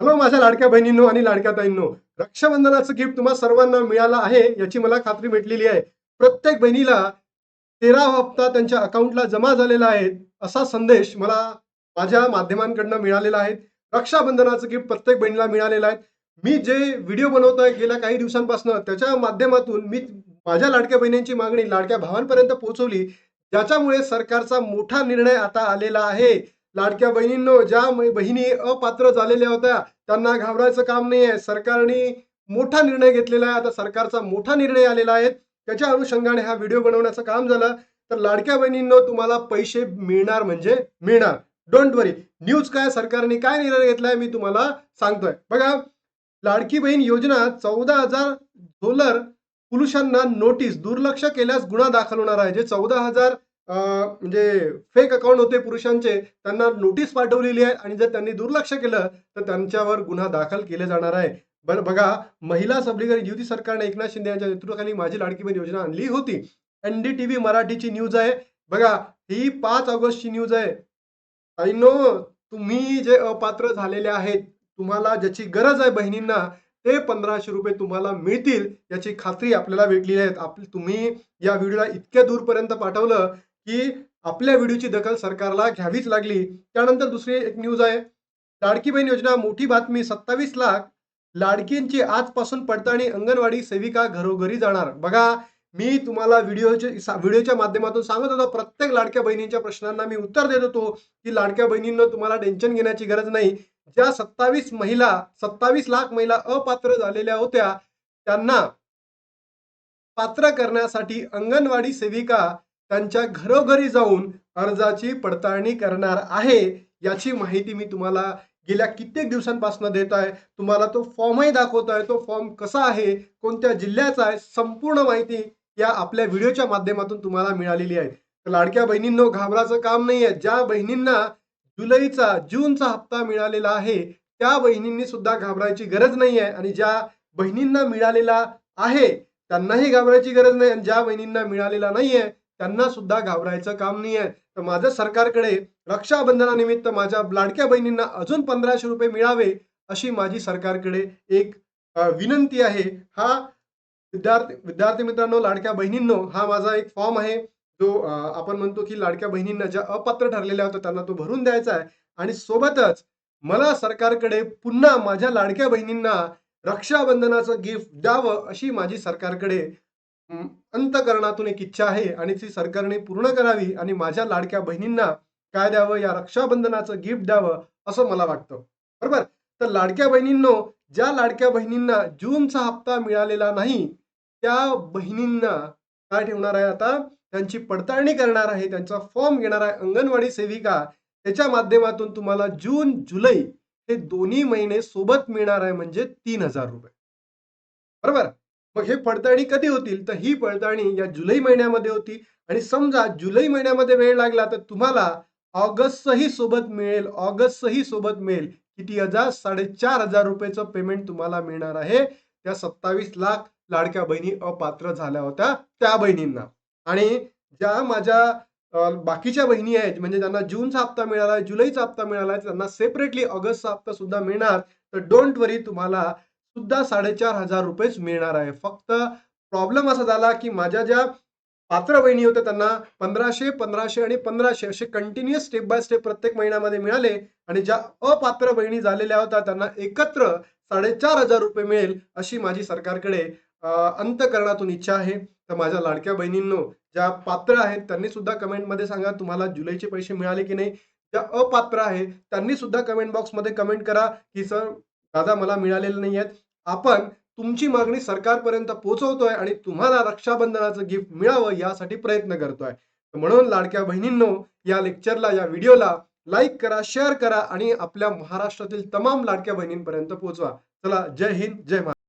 Hello माझ्या लाडक्या बहिणींनो आणि लाडक्या ताईंनो. रक्षाबंधनाचं गिफ्ट तुम्हा सर्वांना मिळालं आहे याची मला खात्री भेटलेली आहे. प्रत्येक बहिणीला तेरा हप्ता त्यांच्या अकाउंटला जमा झालेला आहे असा संदेश मला माझ्या माध्यमांकडनं मिळालेला आहे. रक्षाबंधनाचं गिफ्ट प्रत्येक बहिणीला मिळालेलं आहे. मी जे व्हिडिओ बनवतोय गेल्या काही दिवसांपासून त्याच्या माध्यमातून मी माझ्या लाडक्या बहिणींची मागणी लाडक्या भावांपर्यंत पोहोचवली ज्याच्यामुळे सरकारचा मोठा निर्णय आता आलेला आहे. लाडक्या बहिणींनो ज्या बहिणी अपात्र झालेल्या होत्या त्यांना घाबरायचं काम नाही आहे सरकारने मोठा निर्णय घेतलेला आहे. आता सरकारचा मोठा निर्णय आलेला आहे. त्याच्या अनुषंगाने हा व्हिडिओ बनवण्याचं काम झालं. तर लाडक्या बहिणींनो तुम्हाला पैसे मिळणार म्हणजे मिळणार. डोंट वरी न्यूज काय? सरकारने काय निर्णय घेतलाय? मी तुम्हाला सांगतोय. बघा लाडकी बहीण योजना चौदा हजार डॉलर पुरुषांना नोटीस दुर्लक्ष केल्यास गुन्हा दाखल होणार आहे. जे चौदा हजार म्हणजे फेक अकाउंट होते पुरुषांचे त्यांना नोटीस पाठवलेली आहे आणि जर त्यांनी दुर्लक्ष केलं तर त्यांच्यावर गुन्हा दाखल केले जाणार आहे. बरं बघा महिला सबलीकरण युती सरकारने एकनाथ शिंदे यांच्या नेतृत्वाखाली माझी लाडकी बहीण योजना आणली होती. एनडीटीव्ही मराठीची न्यूज आहे. बघा ही पाच ऑगस्टची न्यूज आहे. आय नो तुम्ही जे अपात्र झालेले आहेत तुम्हाला ज्याची गरज आहे बहिणींना ते पंधराशे रुपये तुम्हाला मिळतील याची खात्री आपल्याला भेटलेली आहे आप तुम्ही या व्हिडिओला इतक्या दूरपर्यंत पाठवलं की आपल्या व्हिडिओची दखल सरकारला घ्यावीच लागली. त्यानंतर दुसरी एक न्यूज आहे. लाडकी बहीण योजना मोठी बातमी सत्तावीस लाख लाडकींची आजपासून पडताळणी अंगणवाडी सेविका घरोघरी जाणार. बघा मी तुम्हाला व्हिडिओच्या व्हिडिओच्या माध्यमातून सांगत होतो प्रत्येक लाडक्या बहिणींच्या प्रश्नांना मी उत्तर देत होतो की लाडक्या बहिणींना तुम्हाला टेन्शन घेण्याची गरज नाही. ज्या सत्तावीस महिला सत्तावीस लाख महिला अपात्र झालेल्या होत्या त्यांना पात्र करण्यासाठी अंगणवाडी सेविका त्यांच्या घरोघरी जाऊन अर्जाची पडताळणी करणार आहे याची माहिती मी तुम्हाला गेल्या कित्येक दिवसांपासून देत आहे. तुम्हाला तो फॉर्मही दाखवत आहे तो फॉर्म कसा आहे कोणत्या जिल्ह्याचा आहे संपूर्ण माहिती या आपल्या व्हिडिओच्या माध्यमातून तुम्हाला मिळालेली आहे. तर लाडक्या बहिणींनो घाबराचं काम नाही आहे ज्या बहिणींना जुलैचा जूनचा हप्ता मिळालेला आहे त्या बहिणींनी सुद्धा घाबरायची गरज नाही आहे आणि ज्या बहिणींना मिळालेला आहे त्यांनाही घाबरायची गरज नाही. आणि ज्या बहिणींना मिळालेला नाही आहे त्यांना सुद्धा घाबरायचं काम नाही आहे तर माझं सरकारकडे रक्षाबंधनानिमित्त माझ्या लाडक्या बहिणींना अजून पंधराशे रुपये मिळावे अशी माझी सरकारकडे एक विनंती आहे. हा विद्यार्थी विद्यार्थी मित्रांनो लाडक्या बहिणींनो हा माझा एक फॉर्म आहे. जो आपण म्हणतो की लाडक्या बहिणींना ज्या अपात्र ठरलेल्या होत्या त्यांना तो भरून द्यायचा आहे. आणि सोबतच मला सरकारकडे पुन्हा माझ्या लाडक्या बहिणींना रक्षाबंधनाचं गिफ्ट द्यावं अशी माझी सरकारकडे अंतकरणातून एक इच्छा आहे आणि ती सरकारने पूर्ण करावी आणि माझ्या लाडक्या बहिणींना काय द्यावं या रक्षाबंधनाचं गिफ्ट द्यावं असं मला वाटतं. बरोबर? तर लाडक्या बहिणींनो ज्या लाडक्या बहिणींना जूनचा हप्ता मिळालेला नाही त्या बहिणींना काय ठेवणार आहे आता? त्यांची पडताळणी करणार आहे त्यांचा फॉर्म घेणार आहे अंगणवाडी सेविका. त्याच्या माध्यमातून तुम्हाला जून जुलै हे दोन्ही महिने सोबत मिळणार आहे म्हणजे तीन हजार रुपये. बरोबर? मग हे पडताळणी कधी होतील? तर ही पडताळणी या जुलै महिन्यामध्ये होती. आणि समजा जुलै महिन्यामध्ये वेळ लागला तर तुम्हाला ऑगस्टही सोबत मिळेल ऑगस्टही सोबत मिळेल. किती हजार? साडेचार हजार रुपयेचं पेमेंट तुम्हाला मिळणार आहे. त्या सत्तावीस लाख लाडक्या बहिणी अपात्र झाल्या होत्या त्या बहिणींना. आणि ज्या माझ्या बाकीच्या बहिणी आहेत म्हणजे ज्यांना जूनचा हप्ता मिळाला आहे जुलैचा हप्ता मिळाला आहे त्यांना सेपरेटली ऑगस्टचा हप्ता सुद्धा मिळणार. तर डोंट वरी तुम्हाला सुद्धा साडेचार हजार रुपयेच मिळणार आहे. फक्त प्रॉब्लेम असा झाला की माझ्या ज्या पात्र बहिणी होत्या त्यांना पंधराशे पंधराशे आणि पंधराशे असे कंटिन्युअस स्टेप बाय स्टेप प्रत्येक महिन्यामध्ये मिळाले आणि ज्या अपात्र बहिणी झालेल्या होत्या त्यांना एकत्र साडेचार हजार रुपये मिळेल अशी माझी सरकारकडे अंतकरणातून इच्छा आहे. तर माझ्या लाडक्या बहिणींनो ज्या पात्र आहेत त्यांनी सुद्धा कमेंटमध्ये सांगा तुम्हाला जुलैचे पैसे मिळाले की नाही. ज्या अपात्र आहे त्यांनी सुद्धा कमेंट बॉक्समध्ये कमेंट करा की सर दादा मला मिळालेले नाही आहेत आपण तुमची मागणी सरकारपर्यंत पोहोचवतोय आणि तुम्हाला रक्षाबंधनाचं गिफ्ट मिळावं यासाठी प्रयत्न करतोय. म्हणून लाडक्या बहिणींनो या लेक्चरला या व्हिडिओला लाईक करा शेअर करा आणि आपल्या महाराष्ट्रातील तमाम लाडक्या बहिणींपर्यंत पोहोचवा. चला जय हिंद जय महाराष्ट्र.